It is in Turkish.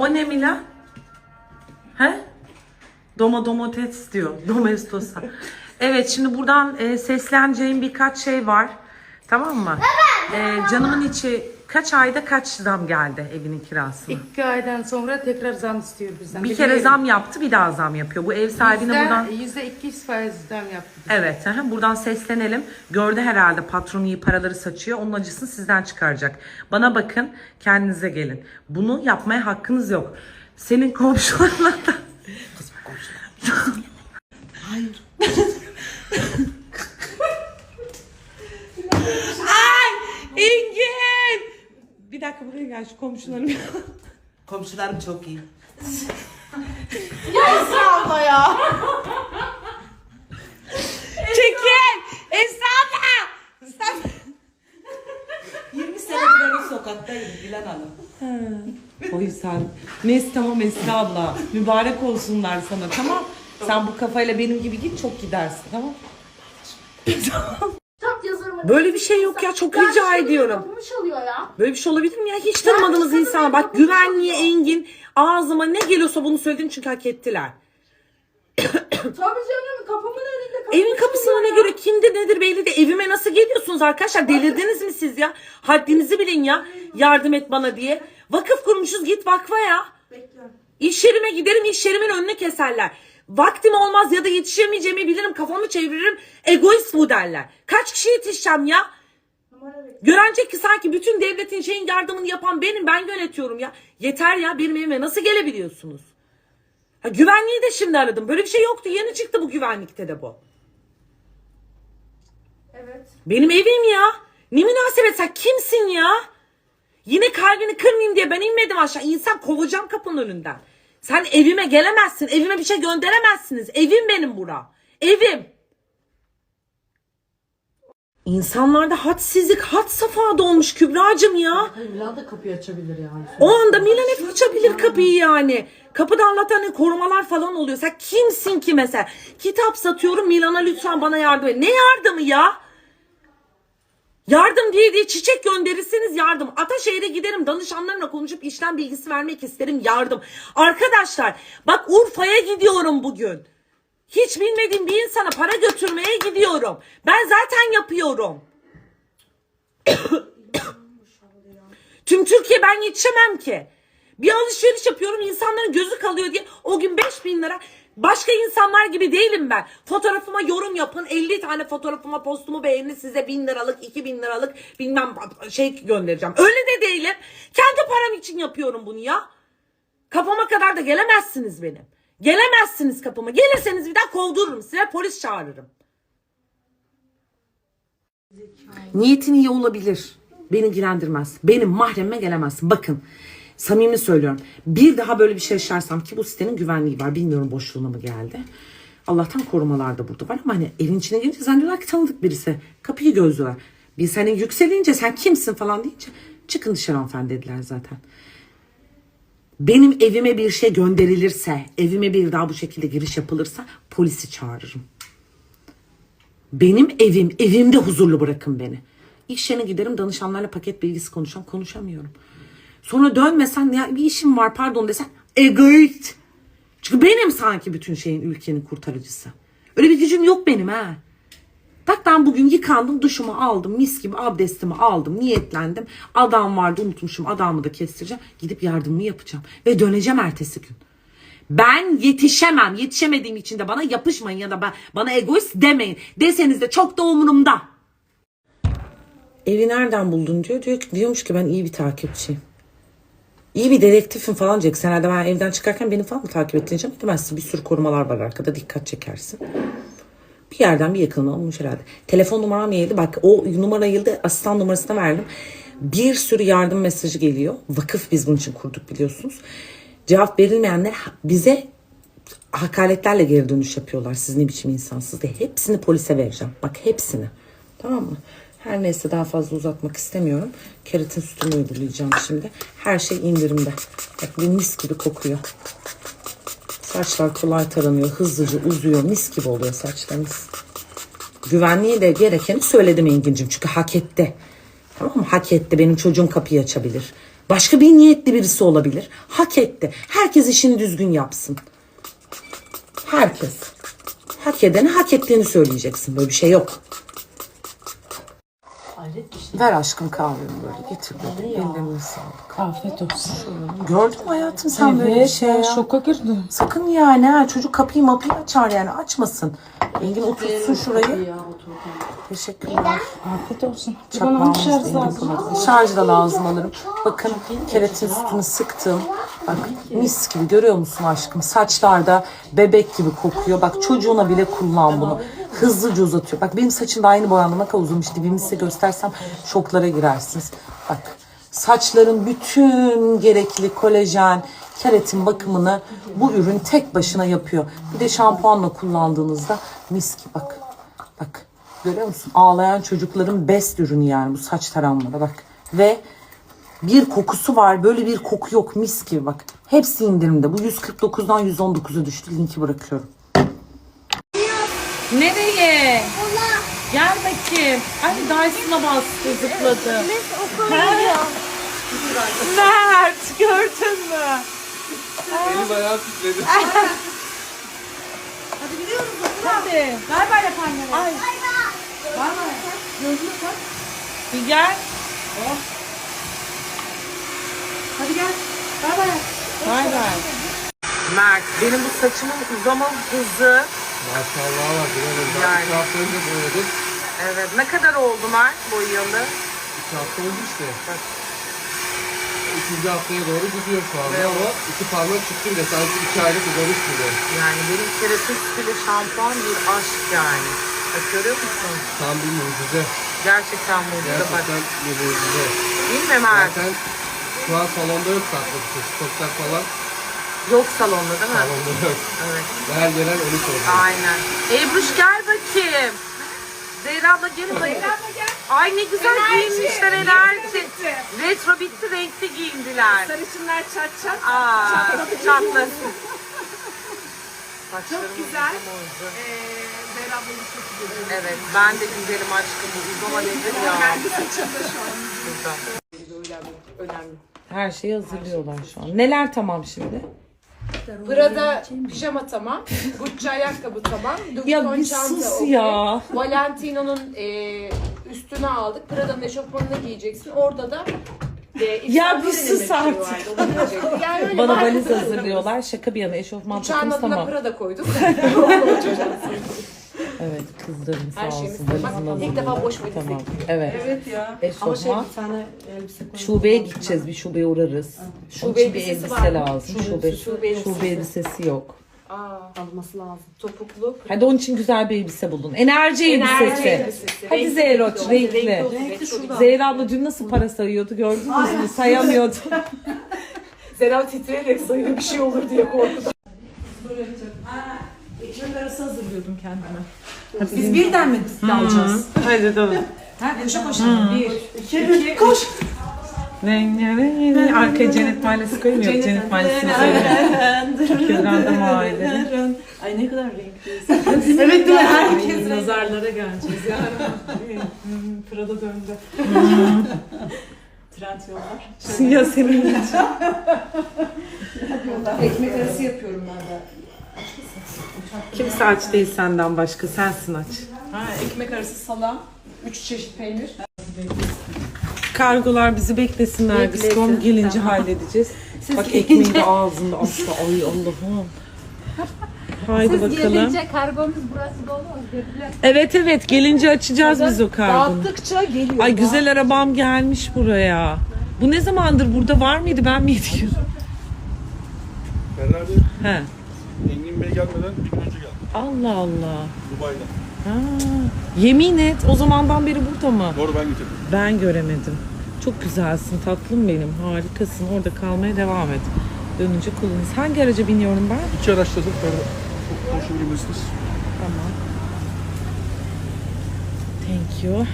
O ne Mila? He? Doma domates diyor. Domestosa. evet şimdi buradan e, sesleneceğim birkaç şey var. Tamam mı? Evet. canımın içi kaç ayda kaç zam geldi evinin kirasına? İki aydan sonra tekrar zam istiyor bizden. Bir kere zam yaptı bir daha zam yapıyor. Bu ev sahibine buradan... Yüzde iki faiz zam yaptı. bize. Evet, aha, buradan seslenelim. Gördü herhalde patronu iyi paraları saçıyor. Onun acısını sizden çıkaracak. Bana bakın, kendinize gelin. Bunu yapmaya hakkınız yok. Senin komşularla da... Ay! Engin! Bir şu komşularım. Komşularım çok iyi. Abla ya. Çekil! Esra 20 senedir ben o sokaktayım Dilan Hanım. O yüzden neyse tamam Esra abla. Mübarek olsunlar sana tamam. Sen bu kafayla benim gibi git çok gidersin tamam. Yazarım. Böyle bir şey yok ya çok rica ediyorum. Ya. Böyle bir şey olabilir mi ya? Hiç tanımadığımız insana bak güvenliğe engin ağzıma ne geliyorsa bunu söyledin çünkü hak ettiler. Tabii canım kapımın önünde kapı Evin kapısına ne göre kimde nedir belli de evime nasıl geliyorsunuz arkadaşlar? Delirdiniz mi siz ya? Haddinizi bilin ya. Yardım et bana diye. Vakıf kurmuşuz git vakfa ya. İş yerime giderim iş yerimin önüne keserler. Vaktim olmaz ya da yetişemeyeceğimi bilirim kafamı çeviririm egoist bu derler. Kaç kişi yetişeceğim ya? Görenecek ki sanki bütün devletin şeyin yardımını yapan benim ben yönetiyorum ya. Yeter ya benim evime nasıl gelebiliyorsunuz? Ha, güvenliği de şimdi aradım. Böyle bir şey yoktu. Yeni çıktı bu güvenlikte de bu. Evet. Benim evim ya. Ne münasebet sen kimsin ya? Yine kalbini kırmayayım diye ben inmedim aşağı. İnsan kovacağım kapının önünden. Sen evime gelemezsin. Evime bir şey gönderemezsiniz. Evim benim bura. Evim. İnsanlarda hadsizlik, had safhada olmuş Kübra'cığım ya. Milan da kapıyı açabilir yani. O anda Milan hep açabilir kapıyı yani. Kapıda Allah'tan hani korumalar falan oluyor. Sen kimsin ki mesela? Kitap satıyorum Milan'a lütfen bana yardım et. Ne yardımı ya? Yardım diye diye çiçek gönderirseniz yardım. Ataşehir'e giderim danışanlarımla konuşup işlem bilgisi vermek isterim yardım. Arkadaşlar bak Urfa'ya gidiyorum bugün. Hiç bilmediğim bir insana para götürmeye gidiyorum. Ben zaten yapıyorum. Tüm Türkiye ben yetişemem ki. Bir alışveriş yapıyorum insanların gözü kalıyor diye o gün 5000 lira başka insanlar gibi değilim ben. Fotoğrafıma yorum yapın 50 tane fotoğrafıma postumu beğenin size 1000 liralık 2000 liralık bilmem şey göndereceğim. Öyle de değilim. Kendi param için yapıyorum bunu ya. Kapıma kadar da gelemezsiniz benim. Gelemezsiniz kapıma. Gelirseniz bir daha kovdururum size polis çağırırım. Niyetin iyi olabilir. Beni ilgilendirmez. Benim mahremime gelemezsin. Bakın samimi söylüyorum. Bir daha böyle bir şey yaşarsam ki bu sitenin güvenliği var. Bilmiyorum boşluğuna mı geldi. Allah'tan korumalar da burada var ama hani evin içine girince zannediyorlar ki tanıdık birisi. Kapıyı gözlüyorlar. Biz senin yükselince sen kimsin falan deyince çıkın dışarı hanımefendi dediler zaten. Benim evime bir şey gönderilirse, evime bir daha bu şekilde giriş yapılırsa polisi çağırırım. Benim evim, evimde huzurlu bırakın beni. İş yerine giderim danışanlarla paket bilgisi konuşacağım, konuşamıyorum. Sonra dönmesen ya bir işim var pardon desen egoist. Çünkü benim sanki bütün şeyin ülkenin kurtarıcısı. Öyle bir gücüm yok benim ha. Bak ben bugün yıkandım, duşumu aldım, mis gibi abdestimi aldım, niyetlendim. Adam vardı unutmuşum, adamı da kestireceğim. Gidip yardımımı yapacağım ve döneceğim ertesi gün. Ben yetişemem. Yetişemediğim için de bana yapışmayın ya da ben, bana egoist demeyin. Deseniz de çok da umurumda. Evi nereden buldun diyor. diyor ki, diyormuş ki ben iyi bir takipçiyim. İyi bir dedektifim falan diyecek. Sen herhalde ben evden çıkarken beni falan mı takip ettireceğim? Demezsin bir sürü korumalar var arkada dikkat çekersin. Bir yerden bir yakınma olmuş herhalde. Telefon numaram yayıldı. Bak o numarayı da asistan numarasına verdim. Bir sürü yardım mesajı geliyor. Vakıf biz bunun için kurduk biliyorsunuz. Cevap verilmeyenler bize hakaretlerle geri dönüş yapıyorlar. Siz ne biçim insansız diye. Hepsini polise vereceğim. Bak hepsini. Tamam mı? Her neyse daha fazla uzatmak istemiyorum. Keratin sütünü uygulayacağım şimdi. Her şey indirimde. Bak bir mis gibi kokuyor. Saçlar kolay taranıyor, hızlıca uzuyor, mis gibi oluyor saçlarınız. Güvenliği de gerekeni söyledim Engin'cim çünkü hak etti. Tamam mı? Hak etti. Benim çocuğum kapıyı açabilir. Başka bir niyetli birisi olabilir. Hak etti. Herkes işini düzgün yapsın. Herkes. Hak edene hak ettiğini söyleyeceksin. Böyle bir şey yok. Ver aşkım kahvemi böyle getir böyle. Ellerine sağlık. Afiyet olsun. Gördün mü hayatım sen böyle bir şey ya? şoka girdim. Sakın yani ha çocuk kapıyı mapıyı açar yani açmasın. Engin otursun şurayı. Teşekkürler. Afiyet olsun. Çakmağımız şarj lazım. Şarj da lazım alırım. Bakın keratin sütünü sıktım. Bak mis gibi görüyor musun aşkım? Saçlarda bebek gibi kokuyor. Bak çocuğuna bile kullan bunu. Hızlıca uzatıyor. Bak benim saçım da aynı boyandı. Ne kadar uzunmuş dibimi size göstersem şoklara girersiniz. Bak saçların bütün gerekli kolajen, keratin bakımını bu ürün tek başına yapıyor. Bir de şampuanla kullandığınızda mis gibi bak. Bak görüyor musun? Ağlayan çocukların best ürünü yani bu saç taranmaları bak. Ve bir kokusu var. Böyle bir koku yok mis gibi bak. Hepsi indirimde. Bu 149'dan 119'a düştü. Linki bırakıyorum. Nereye? Gel bakayım. Ay Dyson'a bastı zıpladı. Mert gördün mü? Elim ayağım titredi. Hadi. Ver bay yap annene. Ay. Bir gel. Hadi gel. Bay bay. Bay bay. Mert benim bu saçımın uzama hızı. Maşallah var. Bilemedim. Yani. iki hafta önce boyadım. Evet ne kadar oldu Mert boyayalı? İki hafta oldu işte. Üçüncü haftaya doğru gidiyor şu anda ama iki parmak çıktı bile. Sanki iki aylık uzamış gibi. Yani benim keratin stili şampuan bir aşk yani. Bak görüyor musun? Tam bir mucize. Gerçekten mucize bak. Gerçekten bir mucize. Değil mi Mert? Zaten şu an salonda yok saklı bir şey. Stoklar falan Yok salonda değil mi? salonda yok. Evet. Her gelen onu soruyor. Aynen. Ebruş gel bakayım. Zehra abla gelin bakayım. Ay ne güzel giyinmişler enerji. Retro bitti renkli giyindiler. Sarışınlar çat çat. Aa, çatlasın. Çok güzel. Ee, Zehra ablanın çok güzel. Evet ben de güzelim aşkım bu uzama nedir ya. Kendi saçımda şu an. Güzel. Her şeyi hazırlıyorlar şu an. Neler tamam şimdi? Prada pijama tamam. Gucci ayakkabı tamam. Louis Ya Vuitton bir çanta sus okey. ya. Valentino'nun e, üstüne aldık. Prada'nın eşofmanını giyeceksin. Orada da e, Ya İstanbul bir sus artık. vardı, onu diyecektim. Yani öyle Bana marka valiz hazırlıyorlar. Şaka bir yana eşofman Uçağın takımız adına tamam. Prada koyduk. Evet kızlarım sağ Her olsun. şeyimiz valizimi tamam. İlk defa boş valiz Tamam. Evet. Evet ya. Eşofman. bir tane elbise koy. Şubeye gideceğiz. Bir şubeye uğrarız. Şube Şube bir elbisesi elbise var mı? lazım. Şube- Şube, şube elbisesi. yok. Aa, Alması lazım. topuklu. Hadi onun için güzel bir elbise bulun. Enerji, Enerji elbisesi. elbisesi. Hadi Renkli Zeyroç olsun, renkli. olsun, retro bir- Zehra abla dün nasıl para sayıyordu gördünüz mü? Sayamıyordu. Zera titreyerek sayıyor bir şey olur diye korkudan. Ekmek arası hazırlıyordum kendime. Biz birden mi alacağız? Hadi tamam. Ha, koşa koşa. Bir, iki, iki. Koş. Arkaya Cennet Mahallesi koyayım yok. Cennet Mahallesi'ni koyayım. Kürganda mahalle. Ay ne kadar renkliyiz. evet değil mi? Herkes nazarlara geleceğiz. Yani hmm, Prada döndü. Trend yollar. Ya senin Ekmek arası yapıyorum ben de. Kimse aç değil senden başka. Sensin aç. Ha, ekmek arası salam. Üç çeşit peynir. Kargolar bizi beklesinler. Biz kom gelince halledeceğiz. Bak ekmeği de ağzında asla. Ay Allah'ım. Haydi bakalım. kargomuz burası dolu. Evet evet gelince açacağız biz o kargonu. Dağıttıkça geliyor. Ay güzel arabam gelmiş buraya. Bu ne zamandır burada var mıydı ben mi yediyorum? Ferrari He. Bey gelmeden bir gün önce geldi. Allah Allah. Dubai'den. Ha. Yemin et o zamandan beri burada mı? Doğru ben getirdim. Ben göremedim. Çok güzelsin tatlım benim. Harikasın. Orada kalmaya devam et. Dönünce kullanırız. Hangi araca biniyorum ben? İki araçladım. Çok konuşabilirsiniz. Tamam. Thank you.